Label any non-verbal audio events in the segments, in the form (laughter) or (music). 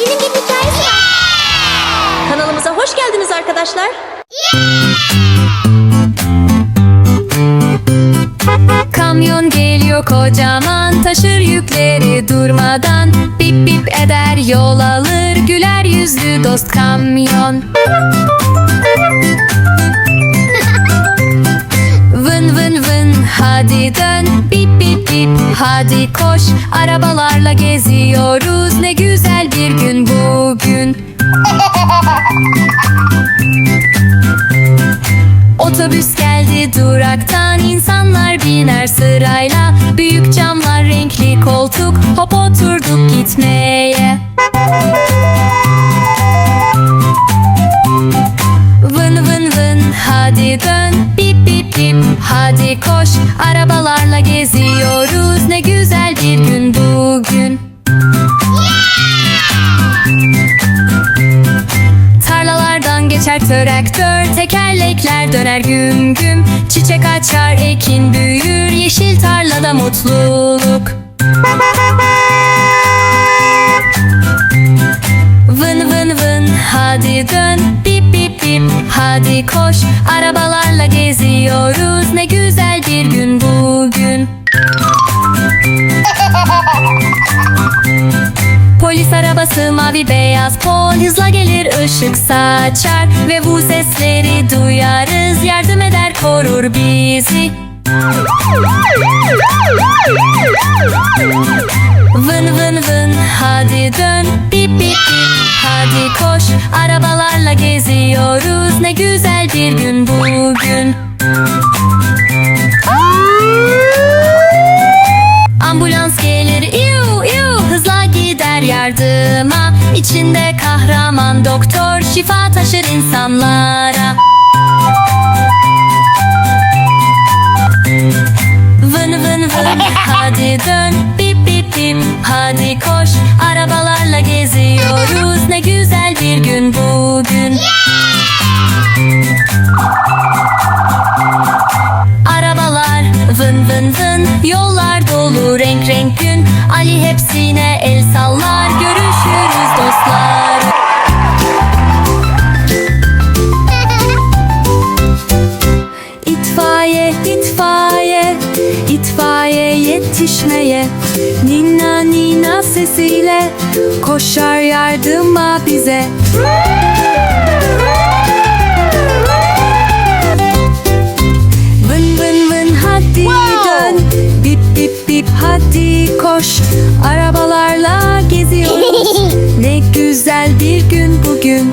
Ali'nin bir hikayesi var. Kanalımıza hoş geldiniz arkadaşlar. Kamyon geliyor kocaman taşır yükleri durmadan. Bip bip eder yol alır güler yüzlü dost kamyon. (laughs) Vın vın vın hadi dön. Bip bip bip hadi koş. Arabalarla geziyoruz ne güzel bir gün bugün. (laughs) Otobüs geldi duraktan insanlar biner sırayla. Büyük camlar renkli koltuk hop oturduk gitmeye. Vın vın vın hadi dön. Bip bip bip hadi koş. Arabalarla geziyoruz. Ne güzel bir gün bugün traktör Tekerlekler döner güm güm. Çiçek açar ekin büyür Yeşil tarlada mutluluk. Vın vın vın hadi dön. Bip bip bip hadi koş. Arabalarla geziyoruz Ne güzel bir gün bugün Polis arabası mavi beyaz pol. Hızla gelir ışık saçar Ve bu sesleri duyarız. Yardım eder korur bizi. Vın vın vın hadi dön. Bip bip bip hadi koş. Arabalarla geziyoruz. Ne güzel bir gün bugün İçinde kahraman doktor şifa taşır insanlara. Vın vın vın hadi dön bip bip bip. Hadi koş Arabalarla geziyoruz. Ne güzel bir gün bugün. Arabalar vın vın vın. Yollar dolu renk renk gün. Ali hepsine el sallar. Görüşürüz nina sesiyle koşar yardıma bize. Vın vın vın hadi dön. Bip bip bip hadi koş. Arabalarla geziyoruz. (laughs) Ne güzel bir gün bugün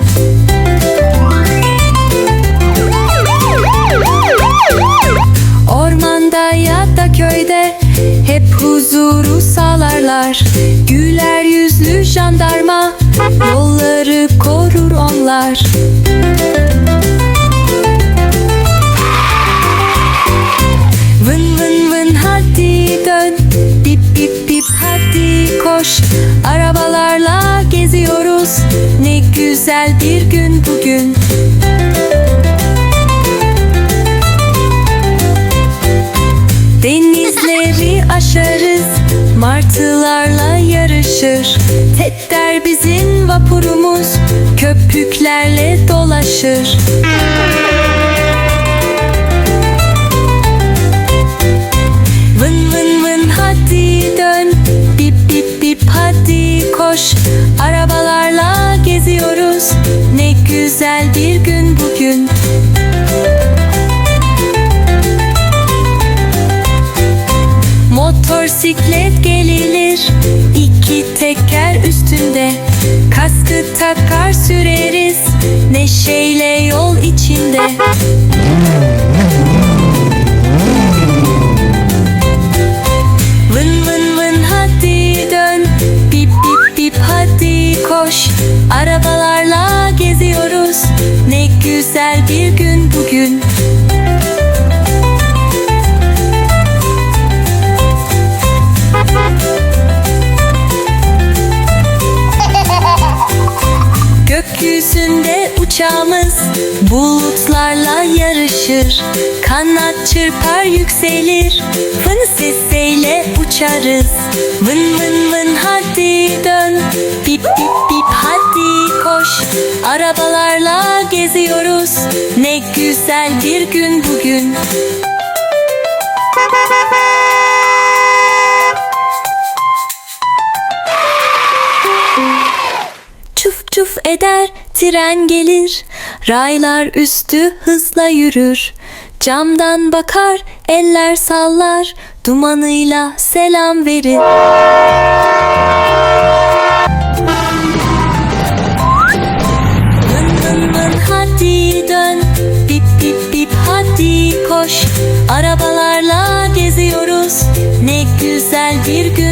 korur onlar Vın vın vın hadi dön. Bip bip bip hadi koş. Arabalarla geziyoruz. Ne güzel bir gün bugün. Denizleri aşarız Martılarla yarışır Tetler bizim vapurumuz Köpüklerle dolaşır Kaskı takar süreriz Neşeyle yol içinde. Vın vın vın hadi dön. Bip bip bip hadi koş. Arabalarla geziyoruz. Ne güzel bir gün bugün uçağımız bulutlarla yarışır. Kanat çırpar yükselir. Fın sesiyle uçarız. Vın vın vın hadi dön. Bip bip bip Arabalarla geziyoruz. Ne güzel bir gün bugün. Çuf çuf eder tren gelir Raylar üstü hızla yürür. Camdan bakar eller sallar Dumanıyla selam verir. Dın dın dın hadi dön. Bip bip bip hadi koş. Arabalarla geziyoruz. Ne güzel bir gün